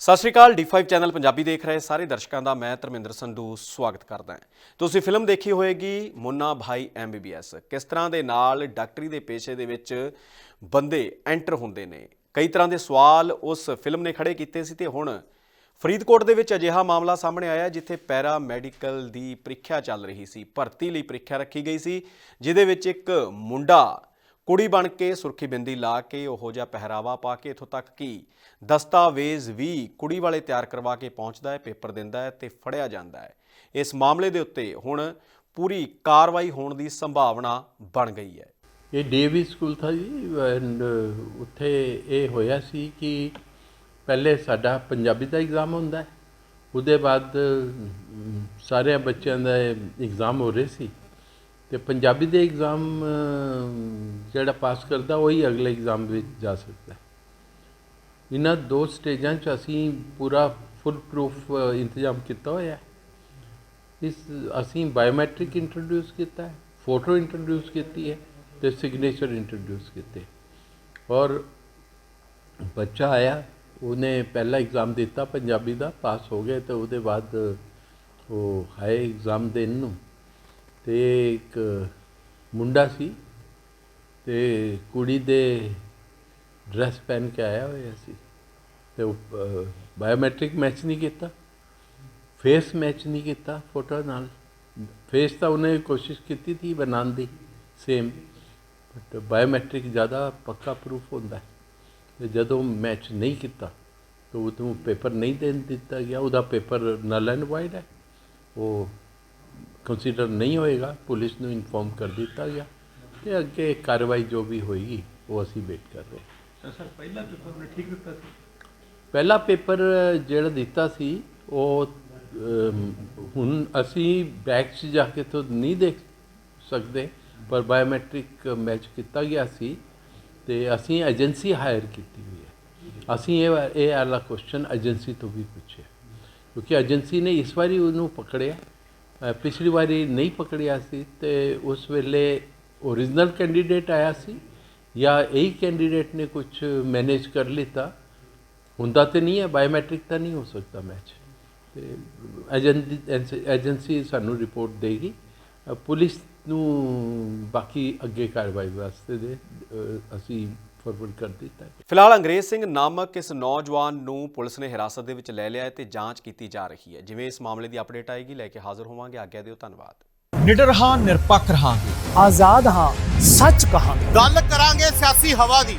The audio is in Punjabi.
ਸਤਿ ਸ਼੍ਰੀ ਅਕਾਲ D5 ਚੈਨਲ ਪੰਜਾਬੀ ਦੇਖ ਰਹੇ ਸਾਰੇ ਦਰਸ਼ਕਾਂ ਦਾ, ਮੈਂ ਧਰਮਿੰਦਰ ਸੰਧੂ, ਸਵਾਗਤ ਕਰਦਾ ਹਾਂ। ਤੁਸੀਂ ਫਿਲਮ ਦੇਖੀ ਹੋਏਗੀ, ਮੁੰਨਾ ਭਾਈ ਐਮਬੀਬੀਐਸ ਕਿਸ ਤਰ੍ਹਾਂ ਦੇ ਨਾਲ ਡਾਕਟਰੀ ਦੇ ਪੇਸ਼ੇ ਦੇ ਵਿੱਚ ਬੰਦੇ ਐਂਟਰ ਹੁੰਦੇ ਨੇ? ਕਈ ਤਰ੍ਹਾਂ ਦੇ ਸਵਾਲ ਉਸ ਫਿਲਮ ਨੇ ਖੜੇ ਕੀਤੇ ਸੀ ਤੇ ਹੁਣ ਫਰੀਦਕੋਟ ਦੇ ਵਿੱਚ ਅਜਿਹਾ ਮਾਮਲਾ ਸਾਹਮਣੇ ਆਇਆ, ਜਿੱਥੇ ਪੈਰਾ ਮੈਡੀਕਲ ਦੀ ਪ੍ਰੀਖਿਆ ਚੱਲ ਰਹੀ ਸੀ। ਭਰਤੀ ਲਈ ਪ੍ਰੀਖਿਆ ਰੱਖੀ ਗਈ ਸੀ, ਜਿਹਦੇ ਵਿੱਚ ਇੱਕ ਮੁੰਡਾ ਕੁੜੀ ਬਣ ਕੇ ਸੁਰਖੀ ਬਿੰਦੀ ਲਾ ਕੇ ਉਹੋ ਜਿਹਾ ਪਹਿਰਾਵਾ ਪਾ ਕੇ ਇਥੋਂ ਤੱਕ ਕਿ ਦਸਤਾਵੇਜ਼ ਵੀ ਕੁੜੀ ਵਾਲੇ ਤਿਆਰ ਕਰਵਾ ਕੇ ਪਹੁੰਚਦਾ ਹੈ ਪੇਪਰ ਦਿੰਦਾ ਹੈ ਤੇ ਫੜਿਆ ਜਾਂਦਾ ਹੈ। ਇਸ ਮਾਮਲੇ ਦੇ ਉੱਤੇ ਹੁਣ ਪੂਰੀ ਕਾਰਵਾਈ ਹੋਣ ਦੀ ਸੰਭਾਵਨਾ ਬਣ ਗਈ ਹੈ। ਇਹ ਡੀਏਵੀ ਸਕੂਲ ਥਾ ਜੀ ਐਂਡ ਉੱਥੇ ਇਹ ਹੋਇਆ ਸੀ ਕਿ ਪਹਿਲੇ ਸਾਡਾ ਪੰਜਾਬੀ ਦਾ ਐਗਜ਼ਾਮ ਹੁੰਦਾ ਹੈ ਉਹਦੇ ਬਾਅਦ ਅਮ, ਸਾਰੇ ਬੱਚਿਆਂ ਦਾ ਐਗਜ਼ਾਮ ਹੋ ਰਹੇ ਸੀ। ਤੇ ਪੰਜਾਬੀ ਦੇ ਐਗਜ਼ਾਮ ਜਿਹੜਾ ਪਾਸ ਕਰਦਾ, ਉਹੀ ਅਗਲੇ ਐਗਜ਼ਾਮ ਵਿੱਚ ਜਾ ਸਕਦਾ ਹੈ। ਇਹਨਾਂ ਦੋ ਸਟੇਜਾਂ 'ਚ ਅਸੀਂ ਪੂਰਾ ਫੁੱਲ ਪ੍ਰੂਫ ਇੰਤਜ਼ਾਮ ਕੀਤਾ ਹੋਇਆ ਹੈ। ਇਸ, ਅਸੀਂ ਬਾਇਓਮੈਟ੍ਰਿਕ ਇੰਟਰੋਡਿਊਸ ਕੀਤਾ ਹੈ ਫੋਟੋ ਇੰਟਰੋਡਿਊਸ ਕੀਤੀ ਹੈ ਤੇ ਸਿਗਨੇਚਰ ਇੰਟਰੋਡਿਊਸ ਕੀਤੇ ਔਰ ਬੱਚਾ ਆਇਆ, ਉਹਨੇ ਪਹਿਲਾ ਐਗਜ਼ਾਮ ਦਿੱਤਾ, ਪੰਜਾਬੀ ਦਾ ਪਾਸ ਹੋ ਗਿਆ ਤੇ ਉਹਦੇ ਬਾਅਦ, ਉਹ ਹਾਈ ਐਗਜ਼ਾਮ ਦੇਣ ਨੂੰ ਤੇ ਇੱਕ ਮੁੰਡਾ ਸੀ ਤੇ ਕੁੜੀ ਦੇ ਡਰੈਸ ਪਹਿਨ ਕੇ ਆਇਆ ਹੋਇਆ ਸੀ ਤੇ ਬਾਇਓਮੈਟ੍ਰਿਕ ਮੈਚ ਨਹੀਂ ਕੀਤਾ ਫੇਸ ਮੈਚ ਨਹੀਂ ਕੀਤਾ ਫੋਟੋ ਨਾਲ। ਫੇਸ ਤਾਂ ਉਹਨੇ ਕੋਸ਼ਿਸ਼ ਕੀਤੀ ਸੀ ਬਣਾਉਣ ਦੀ ਸੇਮ ਬਟ ਬਾਇਓਮੈਟ੍ਰਿਕ ਜ਼ਿਆਦਾ ਪੱਕਾ ਪ੍ਰੂਫ ਹੁੰਦਾ ਹੈ। ਤੇ ਜਦੋਂ ਮੈਚ ਨਹੀਂ ਕੀਤਾ, ਤਾਂ ਉਹ ਤੋਂ ਪੇਪਰ ਨਹੀਂ ਦੇਣ ਦਿੱਤਾ ਗਿਆ, ਉਹਦਾ ਪੇਪਰ ਨਲ ਐਂਡ ਵਾਈਡ ਹੈ। ਉਹ ਕੰਸੀਡਰ ਨਹੀਂ ਹੋਏਗਾ ਪੁਲਿਸ ਨੂੰ ਇਨਫੋਰਮ ਕਰ ਦਿੱਤਾ ਗਿਆ ਤੇ ਅੱਗੇ ਕਾਰਵਾਈ ਜੋ ਵੀ ਹੋਏਗੀ ਉਹ ਅਸੀਂ ਵੇਟ ਕਰ ਰਹੇ ਹਾਂ। ਸਰ ਪਹਿਲਾ ਪੇਪਰ ਉਹਨੇ ਠੀਕ ਦਿੱਤਾ ਸੀ? ਪਹਿਲਾ ਪੇਪਰ ਜਿਹੜਾ ਦਿੱਤਾ ਸੀ ਉਹ ਹੁਣ ਅਸੀਂ ਬੈਕ 'ਚ ਜਾ ਕੇ ਤਾਂ ਨਹੀਂ ਦੇਖ ਸਕਦੇ ਪਰ ਬਾਇਓਮੈਟ੍ਰਿਕ ਮੈਚ ਕੀਤਾ ਗਿਆ ਸੀ ਤੇ ਅਸੀਂ ਏਜੰਸੀ ਹਾਇਰ ਕੀਤੀ ਹੋਈ ਹੈ। ਅਸੀਂ ਇਹ ਇਹ ਵਾਲਾ ਕੁਐਸਚਨ ਏਜੰਸੀ ਤੋਂ ਵੀ ਪੁੱਛਿਆ। ਕਿਉਂਕਿ ਏਜੰਸੀ ਨੇ ਇਸ ਵਾਰੀ ਉਹਨੂੰ ਪਕੜਿਆ। ਪਿਛਲੀ ਵਾਰੀ ਨਹੀਂ ਪਕੜਿਆ ਸੀ ਤੇ ਉਸ ਵੇਲੇ ਓਰੀਜਨਲ ਕੈਂਡੀਡੇਟ ਆਇਆ ਸੀ ਜਾਂ ਇਹੀ ਕੈਂਡੀਡੇਟ ਨੇ ਕੁਝ ਮੈਨੇਜ ਕਰ ਲਿੱਤਾ? ਹੁੰਦਾ ਤੇ ਨਹੀਂ ਹੈ ਬਾਇਓਮੈਟ੍ਰਿਕ ਤਾਂ ਨਹੀਂ ਹੋ ਸਕਦਾ ਮੈਚ ਤੇ ਏਜੰਸੀ ਸਾਨੂੰ ਰਿਪੋਰਟ ਦੇਗੀ। ਪੁਲਿਸ ਨੂੰ ਬਾਕੀ ਅੱਗੇ ਕਾਰਵਾਈ ਵਾਸਤੇ ਦੇ ਅਸੀਂ ਫਾਰਵਰਡ ਕਰ ਦਿੱਤਾ ਹੈ। ਫਿਲਹਾਲ ਅੰਗਰੇਜ਼ ਸਿੰਘ ਨਾਮਕ ਇਸ ਨੌਜਵਾਨ ਨੂੰ ਪੁਲਿਸ ਨੇ ਹਿਰਾਸਤ ਦੇ ਵਿੱਚ ਲੈ ਲਿਆ ਹੈ ਤੇ ਜਾਂਚ ਕੀਤੀ ਜਾ ਰਹੀ ਹੈ। ਜਿਵੇਂ ਇਸ ਮਾਮਲੇ ਦੀ ਅਪਡੇਟ ਆਏਗੀ ਲੈ ਕੇ ਹਾਜ਼ਰ ਹੋਵਾਂਗੇ। ਆਗਿਆ ਦਿਓ ਧੰਨਵਾਦ। ਨਿਡਰ ਹਾਂ ਨਿਰਪੱਖ ਰਹਾਂਗੇ। ਆਜ਼ਾਦ ਹਾਂ ਸੱਚ ਕਹਾਂਗੇ। ਗੱਲ ਕਰਾਂਗੇ ਸਿਆਸੀ ਹਵਾ ਦੀ।